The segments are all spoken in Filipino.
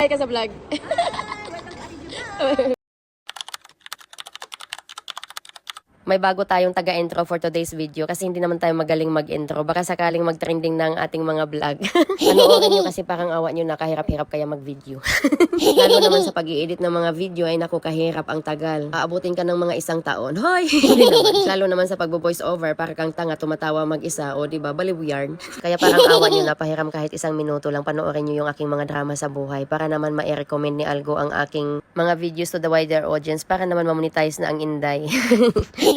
Hi ka sa vlog. May bago tayong taga-intro for today's video kasi hindi naman tayo magaling mag-intro. Baka sakaling mag-trending ng ating mga vlog. Panoorin nyo kasi parang awa nyo na kahirap-hirap kaya mag-video. Lalo naman sa pag edit ng mga video ay naku kahirap ang tagal. Aabutin ka ng mga isang taon. Hoy! Lalo naman sa pagbo-voice over para kang tanga tumatawa mag-isa o di ba baliw yarn. Kaya parang awa nyo na pahiram kahit isang minuto lang panoorin nyo yung aking mga drama sa buhay para naman ma-recommend ni Algo ang aking mga videos to the wider audience para naman ma-monetize na ang Inday.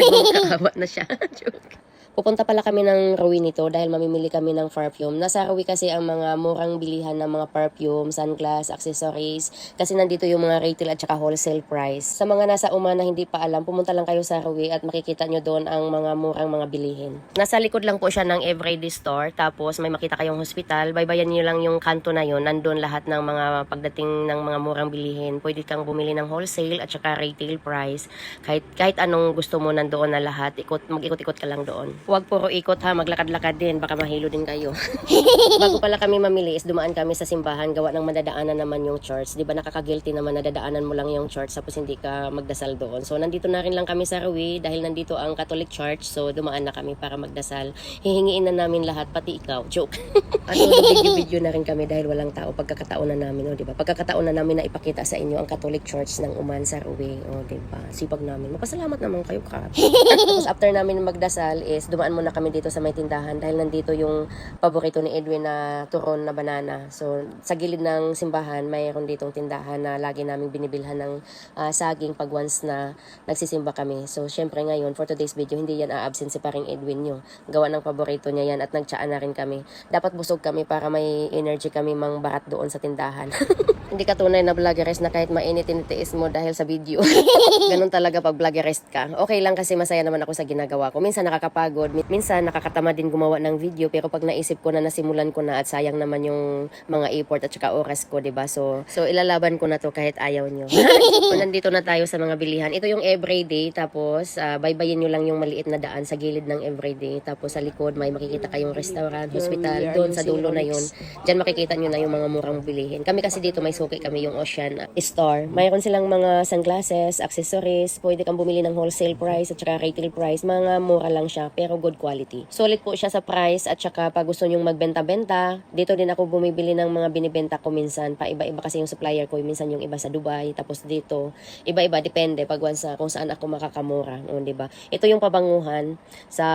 Nakakawa na siya. Joke. Pupunta pala kami ng Rui nito dahil mamimili kami ng perfume. Nasa Rui kasi ang mga murang bilihan ng mga perfume, sunglass, accessories. Kasi nandito yung mga retail at saka wholesale price. Sa mga nasa Uma na hindi pa alam, pumunta lang kayo sa Rui at makikita nyo doon ang mga murang mga bilihin. Nasa likod lang po siya ng everyday store. Tapos may makita kayong hospital. Baybayan nyo lang yung kanto na yun. Nandun lahat ng mga pagdating ng mga murang bilihin. Pwede kang bumili ng wholesale at saka retail price. Kahit, kahit anong gusto mo nandoon na lahat, ikot, mag-ikot-ikot ka lang doon. Huwag puro ikot ha, maglakad-lakad din, baka mahilo din kayo. Bago pala kami mamili is dumaan kami sa simbahan, gawa ng madadaanan naman yung church. Di ba nakaka-guilty naman na dadaanan mo lang yung church tapos hindi ka magdasal doon. So nandito na rin lang kami sa Rui dahil nandito ang Catholic Church. So dumaan na kami para magdasal. Hihingiin na namin lahat, pati ikaw. Joke. At video-video na rin kami dahil walang tao pagkakataon na namin, o di ba? Pagkakataon na namin na ipakita sa inyo ang Catholic Church ng Uman sa Rui, o di ba? Sipag namin. Mapasalamat naman kayo, ka. Tapos after namin magdasal is dumaan muna kami dito sa may tindahan dahil nandito yung paborito ni Edwin na turon na banana. So sa gilid ng simbahan, mayroon ditong tindahan na lagi namin binibilhan ng ah, saging pag once na nagsisimba kami. So syempre ngayon for today's video, hindi yan a-absent si paring Edwin yung gawa ng paborito niya yan at nagtsaan na rin kami. Dapat busog kami para may energy kami mang barat doon sa tindahan. hindi ka tunay na vloggeress na kahit mainit tinitiis mo dahil sa video. Ganun talaga pag vloggerist ka. Okay lang kasi masaya naman ako sa ginagawa ko. Minsan nakakapagod, min- minsan nakakatama din gumawa ng video pero pag naisip ko na nasimulan ko na at sayang naman yung mga effort at saka oras ko, 'di ba? So so ilalaban ko na to kahit ayaw nyo. so, nandito na tayo sa mga bilihan. Ito yung everyday tapos uh, baybayin nyo lang yung maliit na daan sa gilid ng everyday tapos sa likod may makikita kayong restaurant, hospital, doon sa dulo na yun. Diyan makikita nyo na yung mga murang bilihin. Kami kasi dito may suki kami yung Ocean Store. Mayroon silang mga sunglasses, accessories, pwede kang bumili ng wholesale price at saka retail price. Mga mura lang siya pero good quality. Solid po siya sa price at saka pag gusto nyong magbenta-benta, dito din ako bumibili ng mga binibenta ko minsan. Pa iba-iba kasi yung supplier ko, minsan yung iba sa Dubai, tapos dito, iba-iba depende pag once kung saan ako makakamura, o, ba? Ito yung pabanguhan sa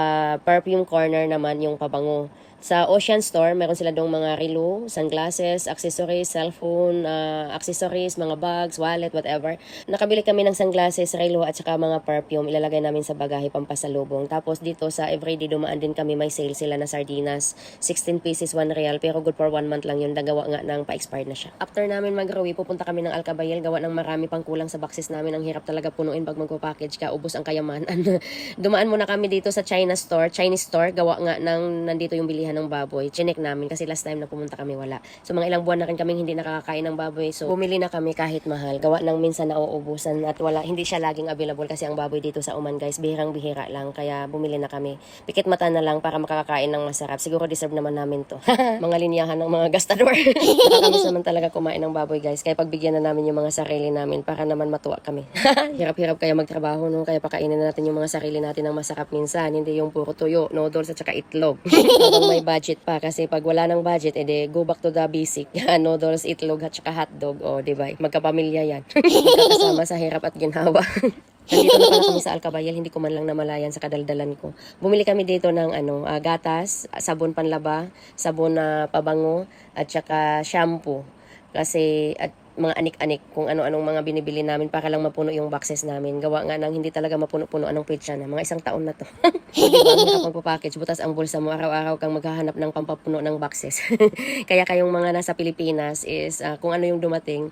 perfume corner naman yung pabango. Sa Ocean Store, meron sila dong mga relo, sunglasses, accessories, cellphone, ah, accessories, mga bags, wallet, whatever. Nakabili kami ng sunglasses, relo, at saka mga perfume. Ilalagay namin sa bagahe pampasalubong. Tapos dito sa everyday dumaan din kami, may sale sila na sardinas. 16 pieces, 1 real. Pero good for 1 month lang yun. Nagawa nga ng pa-expired na siya. After namin mag-rawi, pupunta kami ng Alcabayel. Gawa ng marami pang kulang sa boxes namin. Ang hirap talaga punuin pag magpa-package ka. Ubus ang kayamanan. dumaan muna kami dito sa China store, Chinese store. Gawa nga ng nandito yung bilihan ng baboy. Chinek namin kasi last time na pumunta kami wala. So mga ilang buwan na rin kaming hindi nakakakain ng baboy. So bumili na kami kahit mahal. Gawa ng minsan nauubusan at wala hindi siya laging available kasi ang baboy dito sa Oman guys, bihirang bihira lang. Kaya bumili na kami. Pikit mata na lang para makakakain ng masarap. Siguro deserve naman namin to. mga linyahan ng mga gastador. Nakakamiss naman talaga kumain ng baboy guys. Kaya pagbigyan na namin yung mga sarili namin para naman matuwa kami. Hirap-hirap kaya magtrabaho no. Kaya pakainin na natin yung mga sarili natin ng masarap minsan. Hindi yung puro tuyo, noodles at saka itlog. Habang may budget pa kasi pag wala ng budget, edi go back to the basic. noodles, itlog at saka hotdog. O, di ba? Magkapamilya yan. Magkakasama sa hirap at ginhawa. Nandito na pala kami sa Alcabayel, hindi ko man lang namalayan sa kadaldalan ko. Bumili kami dito ng ano, ah, gatas, sabon panlaba, sabon na pabango, at saka shampoo. Kasi at mga anik-anik kung ano-anong mga binibili namin para lang mapuno yung boxes namin. Gawa nga nang hindi talaga mapuno-puno anong pizza na. Mga isang taon na to. Hindi hirap magpapackage. Butas ang bulsa mo. Araw-araw kang maghahanap ng pampapuno ng boxes. Kaya kayong mga nasa Pilipinas is ah, kung ano yung dumating,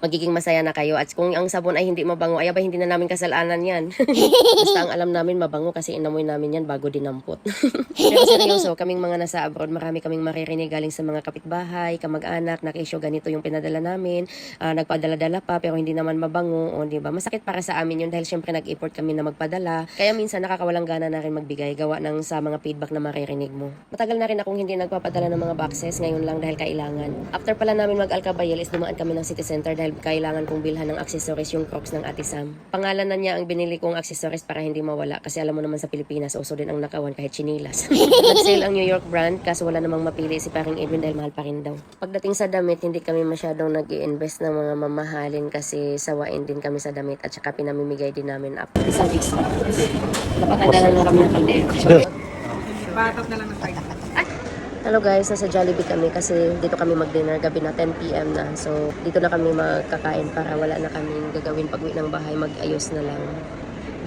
magiging masaya na kayo. At kung ang sabon ay hindi mabango, ay abay hindi na namin kasalanan yan. Basta ang alam namin mabango kasi inamoy namin yan bago dinampot. Pero seryoso, kaming mga nasa abroad, marami kaming maririnig galing sa mga kapitbahay, kamag-anak, na issue ganito yung pinadala namin, ah, nagpadala-dala pa pero hindi naman mabango, o di ba? Masakit para sa amin yun dahil syempre nag-effort kami na magpadala. Kaya minsan nakakawalang gana na rin magbigay gawa ng sa mga feedback na maririnig mo. Matagal na rin akong hindi nagpapadala ng mga boxes, ngayon lang dahil kailangan. After pala namin mag-Alcabayel is dumaan kami ng city center dahil kailangan kong bilhan ng accessories yung Crocs ng Ate Sam. Pangalan na niya ang binili kong accessories para hindi mawala kasi alam mo naman sa Pilipinas uso din ang nakawan kahit chinilas. Nag-sale ang New York brand kaso wala namang mapili si paring Edwin dahil mahal pa rin daw. Pagdating sa damit, hindi kami masyadong nag invest ng mga mamahalin kasi sawain din kami sa damit at saka pinamimigay din namin up. Isang extra. Dapat nagdala lang kami ng kaldero. Batas na lang. Hello guys, nasa Jollibee kami kasi dito kami mag-dinner gabi na 10pm na. So dito na kami magkakain para wala na kaming gagawin pag uwi ng bahay, mag-ayos na lang.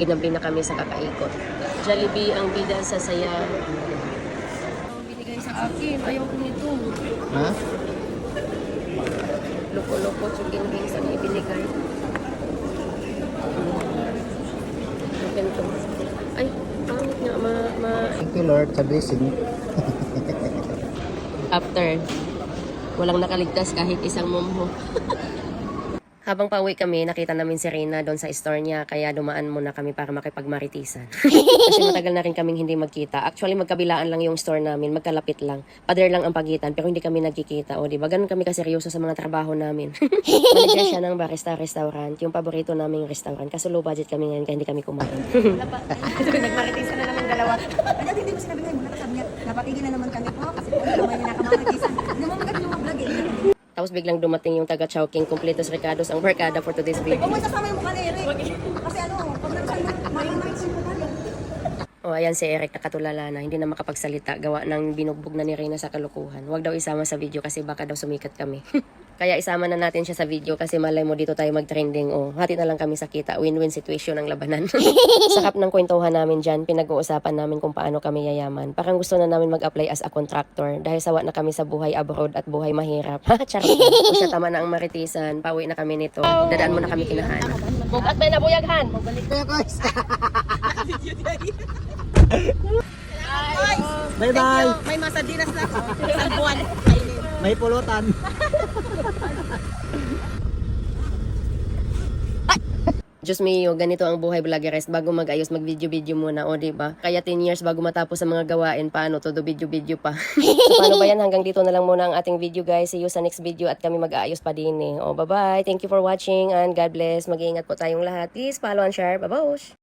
Ginabi na kami sa kakaikot. Jollibee ang bida sa saya. Binigay sa akin, ayaw ko nito. Ha? Loko-loko, chicken wings ang ibinigay. Open to. Ay, pangit nga, ma, ma, Thank you Lord sa blessing. After walang nakaligtas kahit isang mumho. Habang pauwi kami, nakita namin si Reyna doon sa store niya, kaya dumaan muna kami para makipagmaritisan. Kasi matagal na rin kaming hindi magkita. Actually, magkabilaan lang yung store namin, magkalapit lang. Pader lang ang pagitan, pero hindi kami nagkikita. O, di ba? Ganun kami kaseryoso sa mga trabaho namin. Manager siya ng barista restaurant, yung paborito naming restaurant. Kaso low budget kami ngayon, kaya hindi kami kumain. Nagmaritisan na naman dalawa. Ano, hindi mo sinabi ngayon, sabi niya, napatigil na naman kami po kasi naman yung nakamaritisan. Hindi naman maganda yung mga vlog eh. Tapos biglang dumating yung taga Chowking, Completos Ricardos, ang barkada for today's video. Kung may sasama yung mukha ni Eric. Kasi ano, pag nagsan na, malamay siya mukha niya. O ayan si Eric nakatulala na, hindi na makapagsalita, gawa ng binugbog na ni Reyna sa kalukuhan. Huwag daw isama sa video kasi baka daw sumikat kami. Kaya isama na natin siya sa video kasi malay mo dito tayo mag-trending. O, hati na lang kami sa kita. Win-win situation ang labanan. Sakap ng kwentuhan namin dyan, pinag-uusapan namin kung paano kami yayaman. Parang gusto na namin mag-apply as a contractor dahil sawa na kami sa buhay abroad at buhay mahirap. Ha, charot. Kung siya tama na ang maritisan, pauwi na kami nito. Dadaan mo na kami kinahan. Bugat may nabuyaghan. Kaya guys. bye bye. May masadinas na ako. Sa buwan. May pulutan. Diyos mio, ganito ang buhay vloggeres bago mag-ayos mag-video-video muna, o di ba? Kaya 10 years bago matapos ang mga gawain, paano todo video-video pa. so paano ba yan? Hanggang dito na lang muna ang ating video guys. See you sa next video at kami mag-aayos pa din eh. O bye-bye. Thank you for watching and God bless. Mag-iingat po tayong lahat. Please follow and share. Bye-bye.